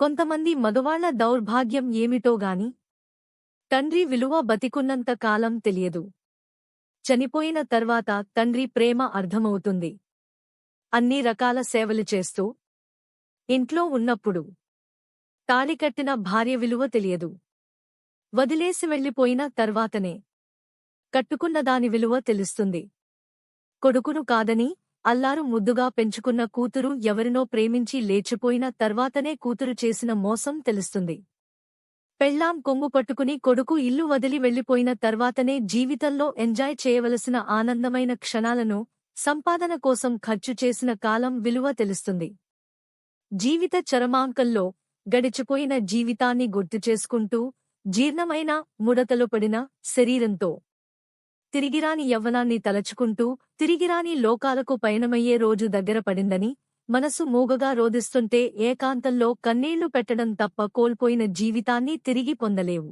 కొంతమంది మగవాళ్ళ దౌర్భాగ్యం ఏమిటోగాని తండ్రి విలువ బతికున్నంత కాలం తెలియదు. చనిపోయిన తర్వాత తండ్రి ప్రేమ అర్థమవుతుంది. అన్ని రకాల సేవలు చేస్తూ ఇంట్లో ఉన్నప్పుడు తాళికట్టిన భార్య విలువ తెలియదు. వదిలేసి వెళ్ళిపోయిన తర్వాతనే కట్టుకున్న దాని విలువ తెలుస్తుంది. కొడుకును కాదని అల్లారు ముద్దుగా పెంచుకున్న కూతురు ఎవరినో ప్రేమించి లేచిపోయిన తర్వాతనే కూతురు చేసిన మోసం తెలుస్తుంది. పెళ్ళాం కొంగు పట్టుకుని కొడుకు ఇల్లు వదిలి వెళ్ళిపోయిన తర్వాతనే జీవితంలో ఎంజాయ్ చేయవలసిన ఆనందమైన క్షణాలను సంపాదన కోసం ఖర్చు చేసిన కాలం విలువ తెలుస్తుంది. జీవిత చరమాంకంలో గడిచిపోయిన జీవితాన్ని గుర్తు చేసుకుంటూ జీర్ణమైన ముడతలు పడిన శరీరంతో తిరిగిరాని యవ్వనాన్ని తలచుకుంటూ తిరిగిరాని లోకాలకు పయనమయ్యే రోజు దగ్గర పడిందని మనసు మూగగా రోదిస్తుంటే ఏకాంతంలో కన్నీళ్ళు పెట్టడం తప్ప కోల్పోయిన జీవితాన్ని తిరిగి పొందలేవు.